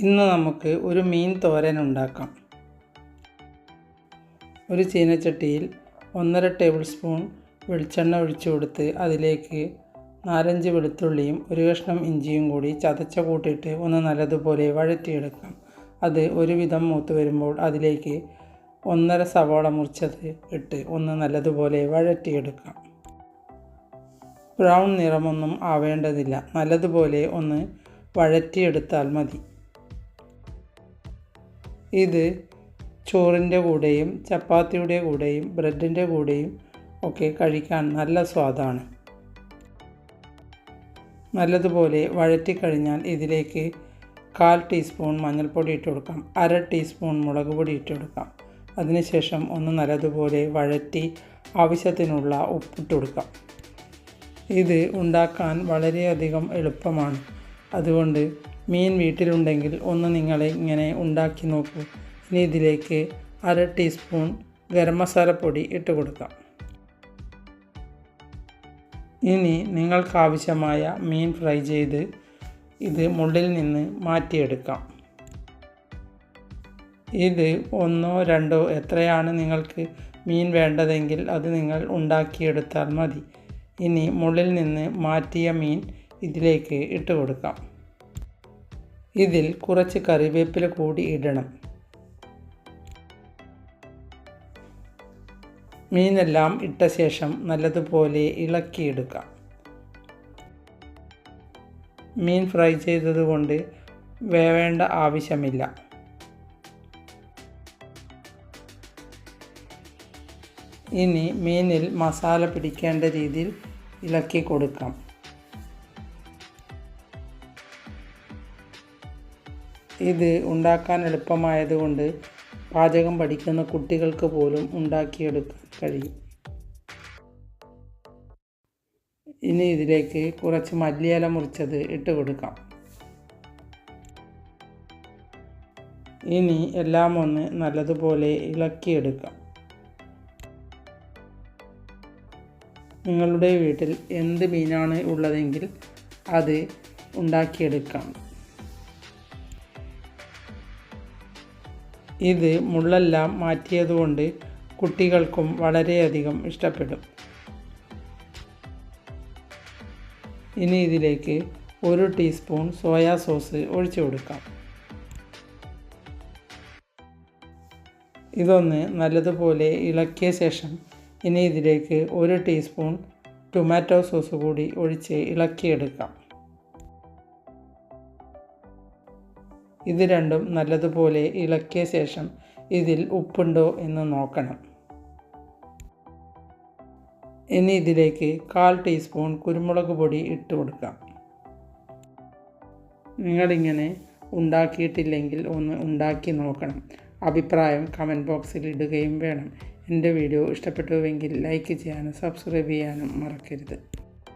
ഇന്ന് നമുക്ക് ഒരു മീൻ തോരൻ ഉണ്ടാക്കാം. ഒരു ചീനച്ചട്ടിയിൽ ഒന്നര ടേബിൾ സ്പൂൺ വെളിച്ചെണ്ണ ഒഴിച്ചു കൊടുത്ത് അതിലേക്ക് നാലഞ്ച് വെളുത്തുള്ളിയും ഒരു കഷ്ണം ഇഞ്ചിയും കൂടി ചതച്ച കൂട്ടിയിട്ട് ഒന്ന് നല്ലതുപോലെ വഴറ്റിയെടുക്കാം. അത് ഒരുവിധം മൂത്ത് വരുമ്പോൾ അതിലേക്ക് ഒന്നര സവാള മുറിച്ചത് ഇട്ട് ഒന്ന് നല്ലതുപോലെ വഴറ്റിയെടുക്കാം. ബ്രൗൺ നിറമൊന്നും ആവേണ്ടതില്ല. നല്ലതുപോലെ ഒന്ന് വഴറ്റിയെടുത്താൽ മതി. ഇത് ചോറിന്റെ കൂടെയും ചപ്പാത്തിയുടെ കൂടെയും ബ്രെഡിന്റെ കൂടെയും ഒക്കെ കഴിക്കാൻ നല്ല സ്വാദാണ്. നല്ലതുപോലെ വഴറ്റിക്കഴിഞ്ഞാൽ ഇതിലേക്ക് കാൽ ടീസ്പൂൺ മഞ്ഞൾപ്പൊടി ഇട്ട് കൊടുക്കാം. അര ടീസ്പൂൺ മുളക് പൊടി ഇട്ട് കൊടുക്കാം. അതിനുശേഷം ഒന്ന് നല്ലതുപോലെ വഴറ്റി ആവശ്യത്തിനുള്ള ഉപ്പിട്ട് കൊടുക്കാം. ഇത് ഉണ്ടാക്കാൻ വളരെയധികം എളുപ്പമാണ്. അതുകൊണ്ട് മീൻ വീട്ടിലുണ്ടെങ്കിൽ ഒന്ന് നിങ്ങൾ ഇങ്ങനെ ഉണ്ടാക്കി നോക്കൂ. ഇനി ഇതിലേക്ക് അര ടീസ്പൂൺ ഗരം മസാലപ്പൊടി ഇട്ട് കൊടുക്കാം. ഇനി നിങ്ങൾക്കാവശ്യമായ മീൻ ഫ്രൈ ചെയ്ത് ഇത് മുള്ളിൽ നിന്ന് മാറ്റിയെടുക്കാം. ഇത് ഒന്നോ രണ്ടോ എത്രയാണ് നിങ്ങൾക്ക് മീൻ വേണ്ടതെങ്കിൽ അത് നിങ്ങൾ ഉണ്ടാക്കിയെടുത്താൽ മതി. ഇനി മുള്ളിൽ നിന്ന് മാറ്റിയ മീൻ ഇതിലേക്ക് ഇട്ട് കൊടുക്കാം. ഇതിൽ കുറച്ച് കറിവേപ്പില കൂടി ഇടണം. മീനെല്ലാം ഇട്ട ശേഷം നല്ലതുപോലെ ഇളക്കിയെടുക്കാം മീൻ ഫ്രൈ ചെയ്തതുകൊണ്ട് വേവേണ്ട ആവശ്യമില്ല. ഇനി മീനിൽ മസാല പിടിക്കേണ്ട രീതിയിൽ ഇളക്കി കൊടുക്കാം. ഇത് ഉണ്ടാക്കാൻ എളുപ്പമായതുകൊണ്ട് പാചകം പഠിക്കുന്ന കുട്ടികൾക്ക് പോലും ഉണ്ടാക്കിയെടുക്കാൻ കഴിയും. ഇനി ഇതിലേക്ക് കുറച്ച് മല്ലിയില മുറിച്ചത് ഇട്ട് കൊടുക്കാം. ഇനി എല്ലാം ഒന്ന് നല്ലതുപോലെ ഇളക്കിയെടുക്കാം. നിങ്ങളുടെ വീട്ടിൽ എന്ത് മീനാണ് ഉള്ളതെങ്കിൽ അത് ഉണ്ടാക്കിയെടുക്കാം. ഇത് മുള്ളെല്ലാം മാറ്റിയതുകൊണ്ട് കുട്ടികൾക്കും വളരെയധികം ഇഷ്ടപ്പെടും. ഇനി ഇതിലേക്ക് ഒരു ടീസ്പൂൺ സോയാ സോസ് ഒഴിച്ചു കൊടുക്കാം. ഇതൊന്ന് നല്ലതുപോലെ ഇളക്കിയ ശേഷം ഇനി ഇതിലേക്ക് ഒരു ടീസ്പൂൺ ടൊമാറ്റോ സോസ് കൂടി ഒഴിച്ച് ഇളക്കിയെടുക്കാം. ഇത് രണ്ടും നല്ലതുപോലെ ഇളക്കിയ ശേഷം ഇതിൽ ഉപ്പുണ്ടോ എന്ന് നോക്കണം. ഇനി ഇതിലേക്ക് കാൽ ടീസ്പൂൺ കുരുമുളക് പൊടി ഇട്ട് കൊടുക്കാം. നിങ്ങളിങ്ങനെ ഉണ്ടാക്കിയിട്ടില്ലെങ്കിൽ ഒന്ന് ഉണ്ടാക്കി നോക്കണം. അഭിപ്രായം കമന്റ് ബോക്സിൽ ഇടുകയും വേണം. എന്റെ വീഡിയോ ഇഷ്ടപ്പെട്ടുവെങ്കിൽ ലൈക്ക് ചെയ്യാനും സബ്സ്ക്രൈബ് ചെയ്യാനും മറക്കരുത്.